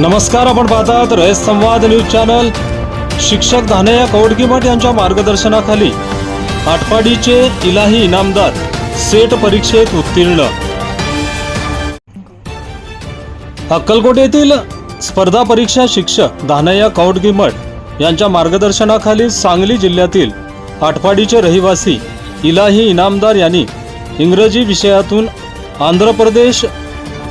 नमस्कार आपण पाहतात रयत संवाद न्यूज चॅनल. शिक्षक धानया कवडकीमठ यांच्या मार्गदर्शनाखाली आटपाडीचे इलाही इनामदार सेट परीक्षेत उत्तीर्ण. अक्कलकोट येथील स्पर्धा परीक्षा शिक्षक धानया कौडकीमठ यांच्या मार्गदर्शनाखाली सांगली जिल्ह्यातील आटपाडीचे रहिवासी इलाही इनामदार यांनी इंग्रजी विषयातून आंध्र प्रदेश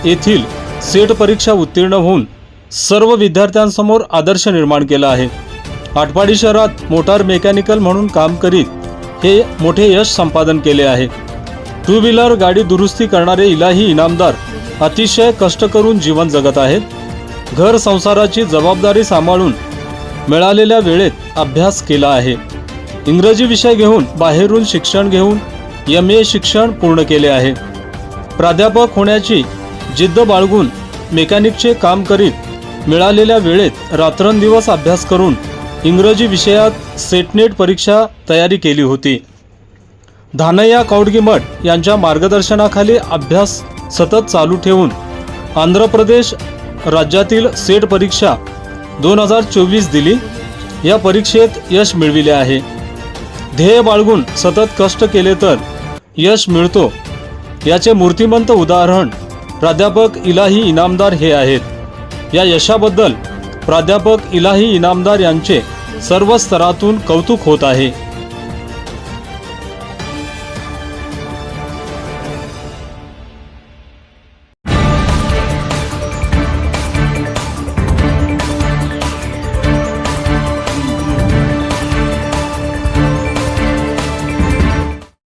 येथील सेट परीक्षा उत्तीर्ण होऊन सर्व विद्यार्थ्यांसमोर आदर्श निर्माण केला आहे. आटपाडी शहरात मोटार मेकॅनिकल म्हणून काम करीत हे मोठे यश संपादन केले आहे. टू व्हीलर गाडी दुरुस्ती करणारे इलाही इनामदार अतिशय कष्ट करून जीवन जगत आहेत. घर संसाराची जबाबदारी सांभाळून मिळालेल्या वेळेत अभ्यास केला आहे. इंग्रजी विषय घेऊन बाहेरून शिक्षण घेऊन एम ए शिक्षण पूर्ण केले आहे. प्राध्यापक होण्याची जिद्द बाळगून मेकॅनिकचे काम करीत मिळालेल्या वेळेत रात्रंदिवस अभ्यास करून इंग्रजी विषयात सेटनेट परीक्षा तयारी केली होती. धानय्या कौडगीमठ यांच्या मार्गदर्शनाखाली अभ्यास सतत चालू ठेवून आंध्र प्रदेश राज्यातील सेट परीक्षा दोन हजार चोवीस दिली. या परीक्षेत यश मिळविले आहे. ध्येय बाळगून सतत कष्ट केले तर यश मिळतो. याचे मूर्तिमंत उदाहरण प्राध्यापक इलाही इनामदार हे आहेत. या यशाबद्दल प्राध्यापक इलाही इनामदार यांचे सर्व स्तरातून कौतुक होत आहे.